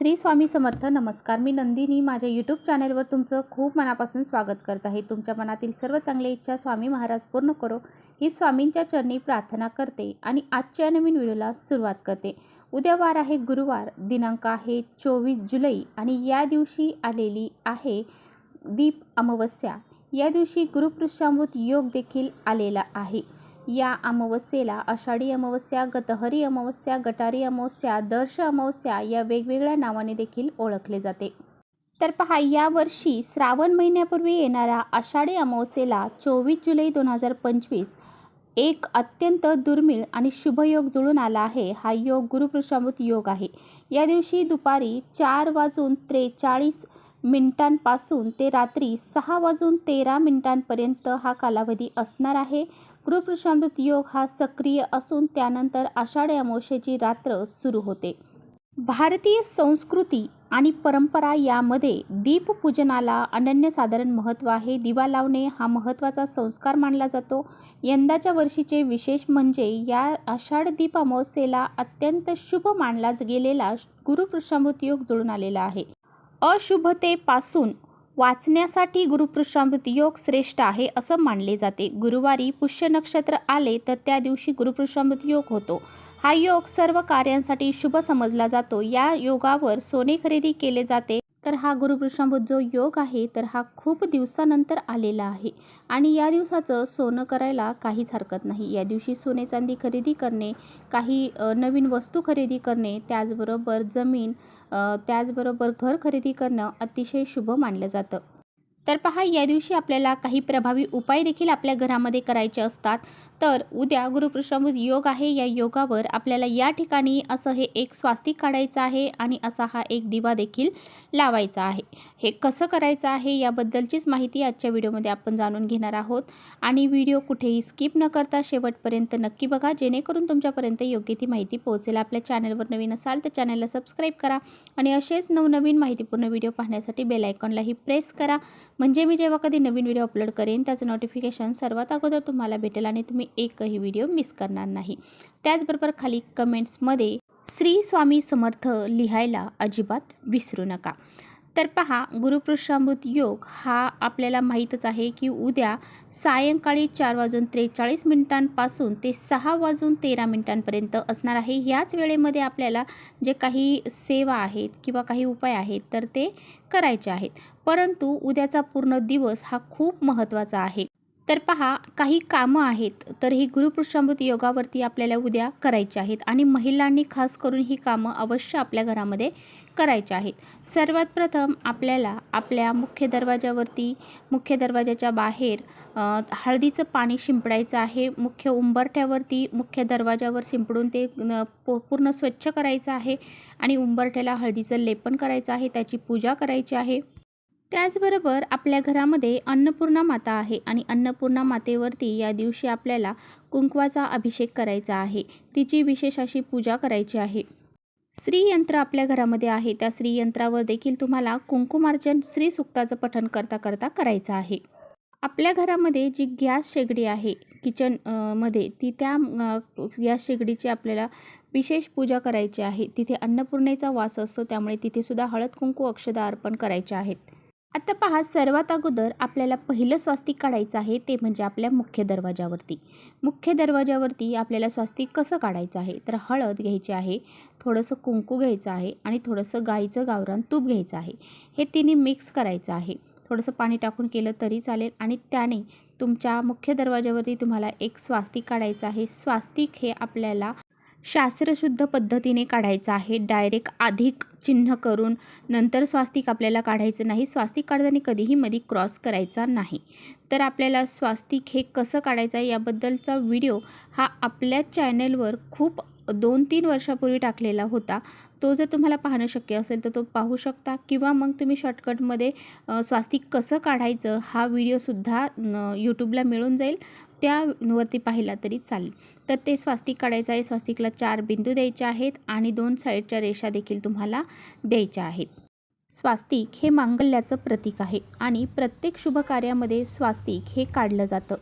श्री स्वामी समर्थ नमस्कार. मी नंदिनी. माझ्या यूट्यूब चॅनेलवर तुमचं खूप मनापासून स्वागत करत आहे. तुमच्या मनातील सर्व चांगल्या इच्छा स्वामी महाराज पूर्ण करो. ही स्वामींच्या चरणी प्रार्थना करते आणि आजच्या नवीन व्हिडिओला सुरुवात करते. उद्या वार आहे गुरुवार. दिनांक आहे चोवीस जुलै आणि या दिवशी आलेली आहे दीप अमावस्या. या दिवशी गुरुपृष्ठामृत योग देखील आलेला आहे. या अमावस्येला आषाढी अमावस्या गतहरी अमावस्या गटारी अमावस्या दर्श अमावस्या या वेगवेगळ्या नावाने देखील ओळखले जाते. तर पहा यावर्षी श्रावण महिन्यापूर्वी येणाऱ्या आषाढी अमावस्येला चोवीस जुलै दोन हजार पंचवीस एक अत्यंत दुर्मिळ आणि शुभयोग जुळून आला आहे. हा योग गुरुप्रशामृत योग आहे. या दिवशी दुपारी चार वाजून त्रेचाळीस मिनिटांपासून ते रात्री सहा वाजून तेरा मिनिटांपर्यंत हा कालावधी असणार आहे. गुरुपृष्ठामृत योग हा सक्रिय असून त्यानंतर आषाढी अमावस्येची रात्र सुरू होते. भारतीय संस्कृती आणि परंपरा यामध्ये दीपपूजनाला अनन्यसाधारण महत्त्व आहे. दिवा लावणे हा महत्त्वाचा संस्कार मानला जातो. यंदाच्या वर्षीचे विशेष म्हणजे या आषाढ दीप अमावस्येला अत्यंत शुभ मानला गेलेला गुरुपृष्ठामृत योग जुळून आलेला आहे. अशुभतेपासून वाचण्यासाठी गुरुपृष्ठामृत योग श्रेष्ठ आहे असं मानले जाते. गुरुवारी पुष्य नक्षत्र आले तर त्या दिवशी गुरुपृष्ठामृत योग होतो. हा योग सर्व कार्यांसाठी शुभ समजला जातो. या योगावर सोने खरेदी केले जाते. तर हा गुरुपृष्ठामृत जो योग आहे तर हा खूप दिवसानंतर आलेला आहे. आणि या दिवसाचं सोनं करायला काहीच हरकत नाही. या दिवशी सोने चांदी खरेदी करणे काही नवीन वस्तू खरेदी करणे त्याचबरोबर जमीन त्याचबरोबर घर खरेदी करणं अतिशय शुभ मानलं जातं. तर पहा या दिवशी आपल्याला काही प्रभावी उपाय देखील आपल्या घरामध्ये करायचे असतात. तर उद्या गुरुपृष्ठामृत योग आहे. या योगावर आपल्याला या ठिकाणी असं हे एक स्वास्तिक काढायचं आहे आणि असा हा एक दिवा देखील लावायचा आहे. हे कसं करायचं आहे याबद्दलचीच माहिती आजच्या व्हिडिओमध्ये आपण जाणून घेणार आहोत. आणि व्हिडिओ कुठेही स्किप न करता शेवटपर्यंत नक्की बघा जेणेकरून तुमच्यापर्यंत योग्य ती माहिती पोहोचेल. आपल्या चॅनलवर नवीन असाल तर चॅनलला सबस्क्राईब करा आणि असेच नवनवीन माहितीपूर्ण व्हिडिओ पाहण्यासाठी बेल आयकॉनलाही प्रेस करा. म्हणजे मी जेव्हा कधी नवीन व्हिडिओ अपलोड करेन त्याचं नोटिफिकेशन सर्वात अगोदर तुम्हाला भेटेल आणि तुम्ही एकही व्हिडिओ मिस करणार नाही. त्याचबरोबर खाली कमेंट्समध्ये श्री स्वामी समर्थ लिहायला अजिबात विसरू नका. तर पहा गुरुपुरुषामृत योग हा आपल्याला माहीतच आहे की उद्या सायंकाळी चार वाजून त्रेचाळीस मिनिटांपासून ते सहा वाजून तेरा मिनिटांपर्यंत असणार आहे. ह्याच वेळेमध्ये आपल्याला जे काही सेवा आहेत किंवा काही उपाय आहेत तर ते करायचे आहेत. परंतु उद्याचा पूर्ण दिवस हा खूप महत्त्वाचा आहे. तर पहा काही कामं आहेत तर ही गुरुपुरुषामृत योगावरती आपल्याला उद्या करायची आहेत आणि महिलांनी खास करून ही कामं अवश्य आपल्या घरामध्ये करायचे आहेत. सर्वात प्रथम आपल्याला आपल्या मुख्य दरवाजावरती मुख्य दरवाजाच्या बाहेर हळदीचं पाणी शिंपडायचं आहे. मुख्य उंबरठ्यावरती मुख्य दरवाजावर शिंपडून ते पूर्ण स्वच्छ करायचं आहे आणि उंबरठ्याला हळदीचं लेपन करायचं आहे त्याची पूजा करायची आहे. त्याचबरोबर आपल्या घरामध्ये अन्नपूर्णा माता आहे आणि अन्नपूर्णा मातेवरती या दिवशी आपल्याला कुंकवाचा अभिषेक करायचा आहे. तिची विशेष अशी पूजा करायची आहे. श्रीयंत्र आपल्या घरामध्ये आहे. त्या श्रीयंत्रावर देखील तुम्हाला कुंकुमार्चन श्रीसुक्ताचं पठण करता करता करायचं आहे. आपल्या घरामध्ये जी गॅस शेगडी आहे किचनमध्ये ती त्या गॅस शेगडीची आपल्याला विशेष पूजा करायची आहे. तिथे अन्नपूर्णेचा वास असतो त्यामुळे तिथेसुद्धा हळद कुंकू अक्षदा अर्पण करायचे आहेत. आता पहा सर्वात अगोदर आपल्याला पहिलं स्वास्तिक काढायचं आहे ते म्हणजे आपल्या मुख्य दरवाजावरती. मुख्य दरवाजावरती आपल्याला स्वास्तिक कसं काढायचं आहे? तर हळद घ्यायची आहे थोडंसं कुंकू घ्यायचं आहे आणि थोडंसं गाईचं गावरान तूप घ्यायचं आहे. हे तिन्ही मिक्स करायचं आहे. थोडंसं पाणी टाकून केलं तरी चालेल आणि त्याने तुमच्या मुख्य दरवाजावरती तुम्हाला एक स्वास्तिक काढायचं आहे. स्वास्तिक हे आपल्याला शास्त्रशुद्ध पद्धतीने काढायचं आहे. डायरेक्ट अधिक चिन्ह करून नंतर स्वास्तिक आपल्याला काढायचं नाही. स्वास्तिक काढताना कधीही मध्ये क्रॉस करायचा नाही. तर आपल्याला स्वास्तिक हे कसं काढायचं आहे याबद्दलचा व्हिडिओ हा आपल्या चॅनलवर खूप दोन तीन वर्षापूर्वी टाकलेला होता. तो जर तुम्हाला पाहणं शक्य असेल तर तो पाहू शकता किंवा मग तुम्ही शॉर्टकटमध्ये स्वास्तिक कसं काढायचं हा व्हिडिओसुद्धा यूट्यूबला मिळून जाईल. त्यावरती पाहिला तरी चालेल. तर ते स्वास्तिक काढायचं आहे. स्वास्तिकला चार बिंदू द्यायचे आहेत आणि दोन साईडच्या रेषा देखील तुम्हाला द्यायच्या आहेत. स्वास्तिक हे मांगल्याचं प्रतीक आहे आणि प्रत्येक शुभ कार्यामध्ये स्वास्तिक हे काढलं जातं.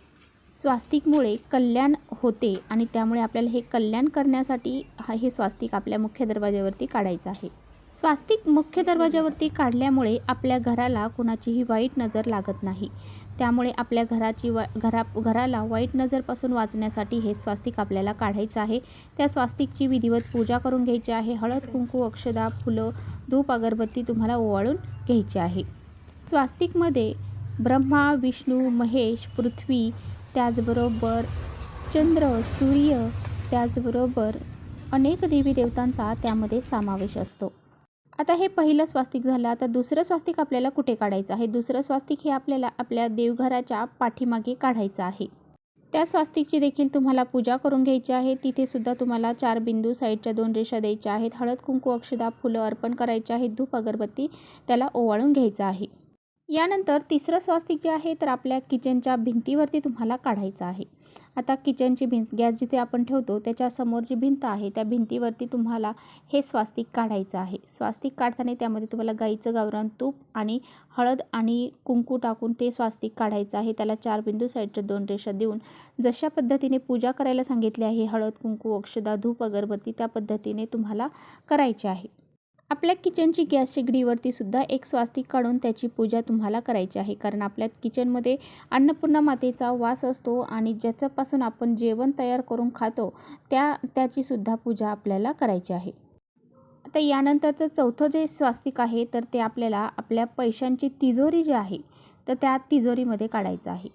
स्वास्तिकमुळे कल्याण होते आणि त्यामुळे आपल्याला हे कल्याण करण्यासाठी हा हे स्वास्तिक आपल्या मुख्य दरवाज्यावरती काढायचं आहे. स्वास्तिक मुख्य दरवाजावरती काढल्यामुळे आपल्या घराला कुणाचीही वाईट नजर लागत नाही. त्यामुळे आपल्या घराची वा घरा घराला वाईट नजरपासून वाचण्यासाठी हे स्वास्तिक आपल्याला काढायचं आहे. त्या स्वास्तिकची विधिवत पूजा करून घ्यायची आहे. हळद कुंकू अक्षदा फुलं धूप अगरबत्ती तुम्हाला ओवाळून घ्यायची आहे. स्वास्तिकमध्ये ब्रह्मा विष्णू महेश पृथ्वी त्याचबरोबर चंद्र सूर्य त्याचबरोबर अनेक देवी देवतांचा त्यामध्ये समावेश असतो. आता हे पहिलं स्वास्तिक झालं. आता दुसरं स्वास्तिक आपल्याला कुठे काढायचं आहे? दुसरं स्वास्तिक हे आपल्याला आपल्या देवघराच्या पाठीमागे काढायचं आहे. त्या स्वास्तिकची देखील तुम्हाला पूजा करून घ्यायची आहे. तिथे सुद्धा तुम्हाला चार बिंदू साईडच्या दोन रेषा द्यायच्या आहेत. हळद कुंकू अक्षदा फुलं अर्पण करायचे आहेत. धूप अगरबत्ती त्याला ओवाळून घ्यायचं आहे. यानंतर तिसरं स्वास्तिक जे आहे तर आपल्या किचनच्या भिंतीवरती तुम्हाला काढायचं आहे. आता किचनची भिंत गॅस जिथे आपण ठेवतो त्याच्यासमोर जी भिंत आहे त्या भिंतीवरती तुम्हाला हे स्वास्तिक काढायचं आहे. स्वास्तिक काढताना त्यामध्ये तुम्हाला गाईचं गावरान तूप आणि हळद आणि कुंकू टाकून ते स्वास्तिक काढायचं आहे. त्याला चार बिंदू साईडच्या दोन रेषा देऊन जशा पद्धतीने पूजा करायला सांगितली आहे हळद कुंकू अक्षदा धूप अगरबत्ती त्या पद्धतीने तुम्हाला करायची आहे. आपल्या किचनची गॅस शेगडीवरती सुद्धा एक स्वास्तिक काढून त्याची पूजा तुम्हाला करायची आहे. कारण आपल्या किचनमध्ये अन्नपूर्णा मातेचा वास असतो आणि ज्याच्यापासून आपण जेवण तयार करून खातो त्या त्याची सुद्धा पूजा आपल्याला करायची आहे. आता यानंतरचं चौथं जे स्वास्तिक आहे तर ते आपल्याला आपल्या पैशांची तिजोरी जी आहे तर त्या तिजोरीमध्ये काढायचं आहे.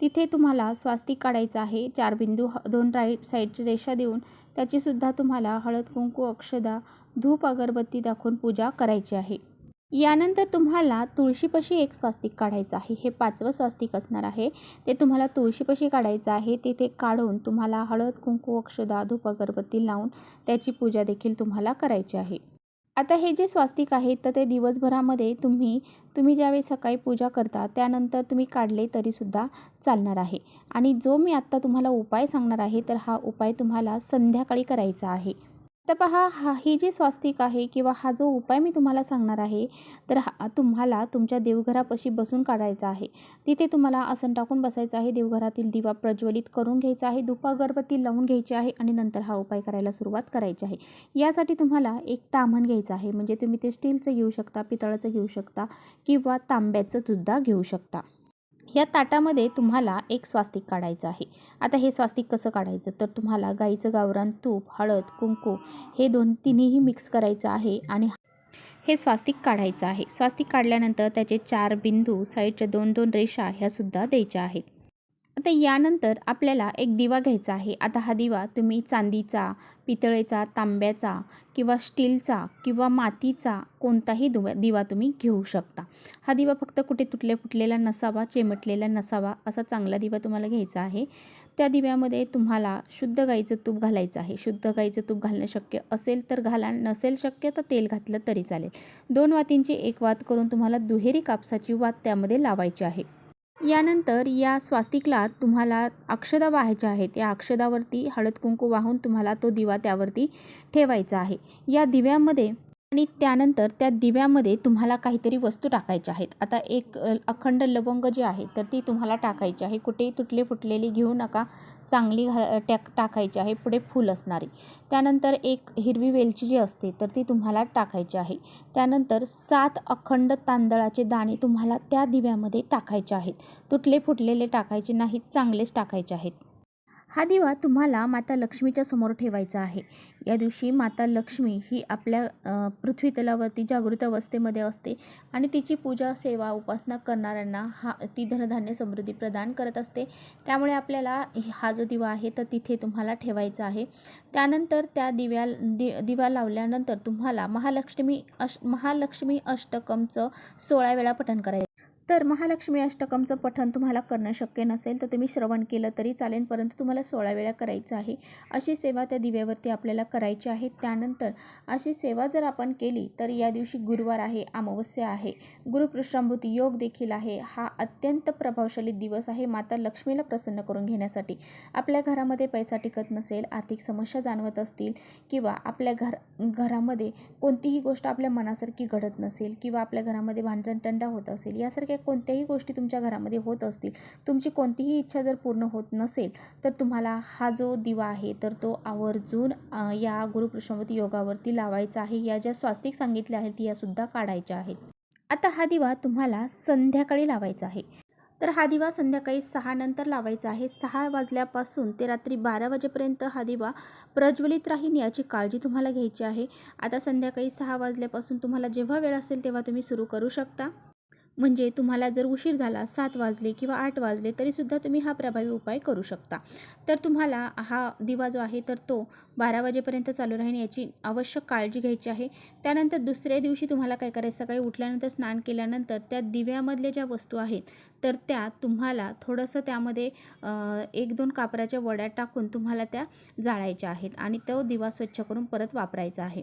तिथे तुम्हाला स्वास्तिक काढायचं आहे. चार बिंदू ह- दोन राईट साईडची रेषा देऊन त्याचीसुद्धा तुम्हाला हळद कुंकू अक्षदा धूप अगरबत्ती दाखवून पूजा करायची आहे. यानंतर तुम्हाला तुळशीपाशी एक स्वास्तिक काढायचं आहे. हे पाचवं स्वास्तिक असणार आहे. ते तुम्हाला तुळशीपाशी काढायचं आहे. तिथे काढून तुम्हाला हळद कुंकू अक्षदा धूप अगरबत्ती लावून त्याची पूजा देखील तुम्हाला करायची आहे. आता हे जे स्वास्तिक आहे तर ते दिवसभरामध्ये तुम्ही तुम्ही ज्यावेळी सकाळी पूजा करता त्यानंतर तुम्ही काढले तरीसुद्धा चालणार आहे. आणि जो मी आत्ता तुम्हाला उपाय सांगणार आहे तर हा उपाय तुम्हाला संध्याकाळी करायचा आहे. तर पहा हा ही जी स्वास्तिक आहे किंवा हा जो उपाय मी तुम्हाला सांगणार आहे तर हा तुम्हाला तुमच्या देवघरापाशी बसून काढायचा आहे. तिथे तुम्हाला आसन टाकून बसायचं आहे देवघरातील दिवा प्रज्वलित करून घ्यायचा आहे धूप अगरबत्ती लावून घ्यायची आहे आणि नंतर हा उपाय करायला सुरुवात करायची आहे. यासाठी तुम्हाला एक ताम्हण घ्यायचं आहे म्हणजे तुम्ही ते स्टीलचं घेऊ शकता पितळाचं घेऊ शकता किंवा तांब्याचं सुद्धा घेऊ शकता. या ताटामध्ये तुम्हाला एक स्वास्तिक काढायचं आहे. आता हे स्वास्तिक कसं काढायचं? तर तुम्हाला गाईचं गावरान तूप हळद कुंकू हे दोन तिन्हीही मिक्स करायचं आहे आणि हे स्वास्तिक काढायचं आहे. स्वास्तिक काढल्यानंतर त्याचे चार बिंदू साईडच्या दोन दोन रेषा ह्यासुद्धा द्यायच्या आहेत. आता यानंतर आपल्याला एक दिवा घ्यायचा आहे. आता हा दिवा तुम्ही चांदीचा पितळेचा तांब्याचा किंवा स्टीलचा किंवा मातीचा कोणताही दुवा दिवा तुम्ही घेऊ शकता. हा दिवा फक्त कुठे तुटले फुटलेला नसावा चिमटलेला नसावा असा चांगला दिवा तुम्हाला घ्यायचा आहे. त्या दिव्यामध्ये तुम्हाला शुद्ध गाईचं तूप घालायचं आहे. शुद्ध गाईचं तूप घालणं शक्य असेल तर घाला नसेल शक्य तर तेल घातलं तरी चालेल. दोन वातींची एक वात करून तुम्हाला दुहेरी कापसाची वात त्यामध्ये लावायची आहे. यानंतर या स्वास्तिकला तुम्हाला अक्षदा वाहायच्या आहेत. या अक्षदावरती हळद कुंकू वाहून तुम्हाला तो दिवा त्यावरती ठेवायचा आहे. या दिव्यामध्ये आणि त्यानंतर त्या दिव्यामध्ये तुम्हाला काहीतरी वस्तू टाकायच्या आहेत. आता एक अखंड लवंग जी आहे तर ती तुम्हाला टाकायची आहे. कुठेही तुटले फुटलेली घेऊ नका. चांगली घा टॅक टाकायची आहे. पुढे फूल असणारी. त्यानंतर एक हिरवी वेलची जी असते तर ती तुम्हाला टाकायची आहे. त्यानंतर सात अखंड तांदळाचे दाणे तुम्हाला त्या दिव्यामध्ये टाकायचे आहेत. तुटले फुटलेले टाकायचे नाहीत चांगलेच टाकायचे आहेत. हा दिवा तुम्हाला माता लक्ष्मीच्या समोर ठेवायचा आहे. या दिवशी माता लक्ष्मी ही आपल्या पृथ्वीतलावरती पृथ्वी तलावरती जागृत अवस्थेमध्ये असते आणि तिची पूजा सेवा उपासना करणाऱ्यांना हा ती धनधान्य समृद्धी प्रदान करत असते. त्यामुळे आपल्याला हा जो दिवा आहे तर तिथे तुम्हाला ठेवायचा आहे. त्यानंतर त्या दिव्या दि दिवा लावल्यानंतर तुम्हाला महालक्ष्मी अश महालक्ष्मी अष्टकमचं सोळा वेळा पठण करायचं तर महालक्ष्मी अष्टकमचं पठण तुम्हाला करणं शक्य नसेल तर तुम्ही श्रवण केलं तरी चालेल परंतु तुम्हाला सोळा वेळा करायचं आहे. अशी सेवा त्या दिव्यावरती आपल्याला करायची आहे. त्यानंतर अशी सेवा जर आपण केली तर या दिवशी गुरुवार आहे अमावस्या आहे. गुरुपृष्ठांभूती योग देखील आहे. हा अत्यंत प्रभावशाली दिवस आहे. माता लक्ष्मीला प्रसन्न करून घेण्यासाठी. आपल्या घरामध्ये पैसा टिकत नसेल आर्थिक समस्या जाणवत असतील किंवा आपल्या घर घरामध्ये कोणतीही गोष्ट आपल्या मनासारखी घडत नसेल किंवा आपल्या घरामध्ये भांडणटंडा होत असेल यासारख्या कोणत्याही गोष्टी तुमच्या घरामध्ये होत असतील तुमची कोणतीही इच्छा जर पूर्ण होत नसेल तर तुम्हाला हा जो दिवा आहे तर तो आवर्जून या गुरुपुरुषावती योगावरती लावायचा आहे. या ज्या स्वास्तिक सांगितल्या आहेत यासुद्धा काढायच्या आहेत. आता हा दिवा तुम्हाला संध्याकाळी लावायचा आहे. तर हा दिवा संध्याकाळी सहा नंतर लावायचा आहे. सहा वाजल्यापासून ते रात्री बारा वाजेपर्यंत हा दिवा प्रज्वलित राहील याची काळजी तुम्हाला घ्यायची आहे. आता संध्याकाळी सहा वाजल्यापासून तुम्हाला जेव्हा वेळ असेल तेव्हा तुम्ही सुरू करू शकता. म्हणजे तुम्हाला जर उशीर झाला सात वाजले किंवा आठ वाजले तरीसुद्धा तुम्ही हा प्रभावी उपाय करू शकता. तर तुम्हाला हा दिवा जो आहे तर तो बारा वाजेपर्यंत चालू राहील याची आवश्यक काळजी घ्यायची आहे. त्यानंतर दुसऱ्या दिवशी तुम्हाला काय करायचं सकाळी उठल्यानंतर स्नान केल्यानंतर त्या दिव्यामधल्या ज्या वस्तू आहेत तर त्या तुम्हाला थोडंसं त्यामध्ये एक दोन कापराच्या वड्या टाकून तुम्हाला त्या जाळायच्या आहेत आणि तो दिवा स्वच्छ करून परत वापरायचा आहे.